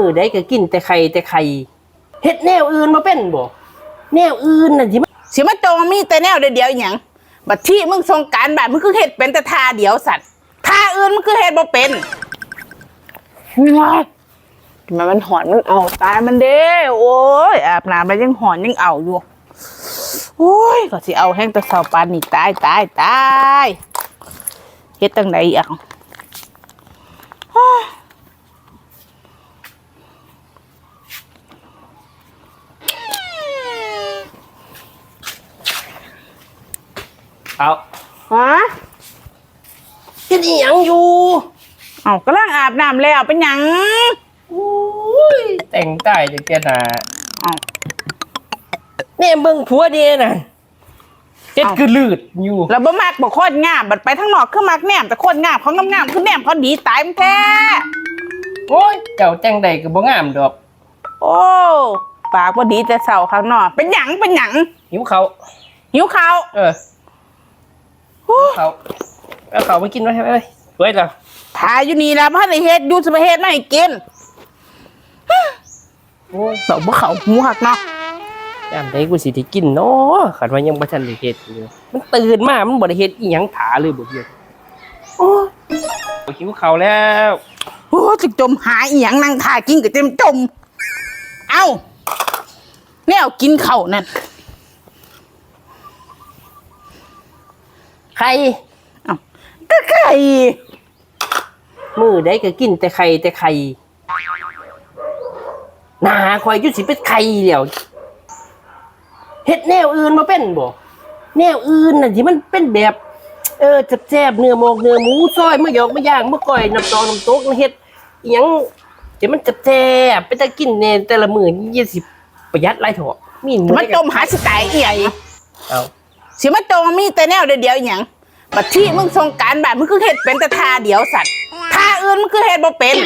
มือได้ก็กินแต่ไข่แต่ไข่เฮ็ดแนวอื่นมาเป็นบ่แนวอื่นน่ะที่มันสิมาโจมมีแต่แนวเดียวๆอหย่างบัดที่มึงทรงการแบบมึงคือเฮ็ดเป็นแต่ท่าเดียวสัตว์ท่าอื่นมึงคือเฮ็ดบ่เป็นว้ายทำไมมันหอนมันเอาตายมันเด้โอ้ยอาบน้ำแล้วยังหอนยังเอาอยู่โอ้ยก็สิเอาแห้งแตะเสาปานนี่ตายตายตายเฮ็ดตั้งไหนอะ เอาฮะเฮ็ดอีหยังอยู่เอากำลังอาบน้ำแล้วเป็นหยังอุ้ยแต่งใต้จังแต่หน้าเอาแม่เบิ่งผัวเด้น่ะเฮ็ดเอ้าคือลืดอยู่แล้วบ่มักบ่โคตรงามบัดไปทั้งนอกคือมักแนมแต่โคตรงามเขางามๆคือแนมเขาดีตายมันแท้โอ้ยเจ้าจังใดก็บ่งามดอก โอ้ปากบ่ดีแต่เศร้าข้างนอกเป็นหยังเป็นหยังหิวเขาวหิวข้าวเออ เขาวเอาเขาวมากินไว้ให้ไว้ไว้แล้วถ่ายอยู่นี่ล่ะบ่ทันได้เฮ็ดอยู่สิมาเฮ็ดมาให้กินโอ้ยเบาบ่เข้าหูหักเนาะยามใดกูสิได้กินเนาะคันว่ายังบ่ทันได้เฮ็ดอยู่มันตื่นมามันบ่ได้เฮ็ดอีหยังถาเลยบ่เฮ็ดโอ้ยหิวข้าวแล้วโอ้ยจะจมหาอีหยังนั่งถ่ายกินก็เต็มจม เอ้าแนวกินข้าวนั่น ไข่เอ้าก็ไก่มือได้ก็กินแต่ไข่แต่ไข่หน้าคอยอยู่สิเป็นไข่แล้วเฮ็ดแนวอื่นมาเป็นบ่แนวอื่นน่ะที่มันเป็นแบบ เออแซ่บๆเนื้อหมกเนื้อหมูซอยมะหยอกมะย่างมะก้อยน้ำตองน้ำตกเฮ็ดอีหยังที่มันแซ่บๆไปตะกินเนี่ยแต่ละมื้อยี่สิบประหยัดหลายเถอะมีหมันจมหาสไตล์เอียเอาสิมาโจมมีแต่แนวเดียวๆอหย่าง บัดที่มึงทรงการแบบมึงคือเฮ็ดเป็นแต่ท่าเดียวสัตว์ท่าอื่นมึงคือเฮ็ดบ่เป็น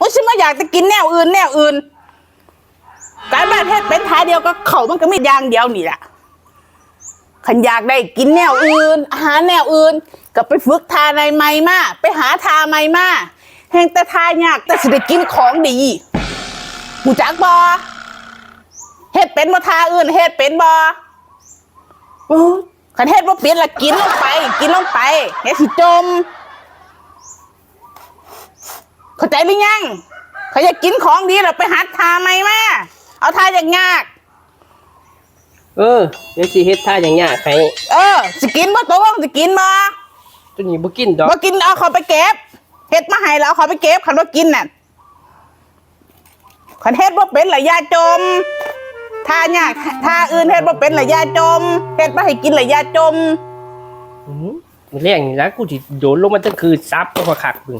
มึงสิมาอยากจะกินแนวอื่นแนวอื่น การแบบเฮ็ดเป็นท่าเดียวก็เขามันก็มีอย่างเดียวนี่แหละขันอยากได้กินแนวอื่น อาหารแนวอื่น ก็ไปฝึกทาในใหม่มาไปหาทาใหม่มาแห่งแต่ทายากแต่สิได้กินของดีกูจักบอเฮ็ดเป็นบ่ทาอื่นเฮ็ดเป็นบ่อื้ อขันเฮ็ดว่าเป็นละกินลงไป กินลงไปเฮ็ดสิจม เข้าใจหรือยังเขาอยากกินของดีเราไปหัดทาไหมแม่เอาทาอย่างยาก เออเดี๋ยวสิเฮ็ดท่าอย่างเงี้ยให้เออสิกินบ่ตัวสิกินบ่ตัวนี้บ่กินดอกบ่กินเอาเขาไปเก็บเฮ็ดมาให้แล้วเอาเขาไปเก็บคันว่ากินน่ะคันเฮ็ดว่าเป็นละอยาจม ถ้ายากทาอื่นเฮ็ดบ่เป็นละยาจมเฮ็ดบ่ให้กินละยาจม อื้อมื้อแรงนี่นะกูสิโดนลงมาตั้งคือซับก็คักมึง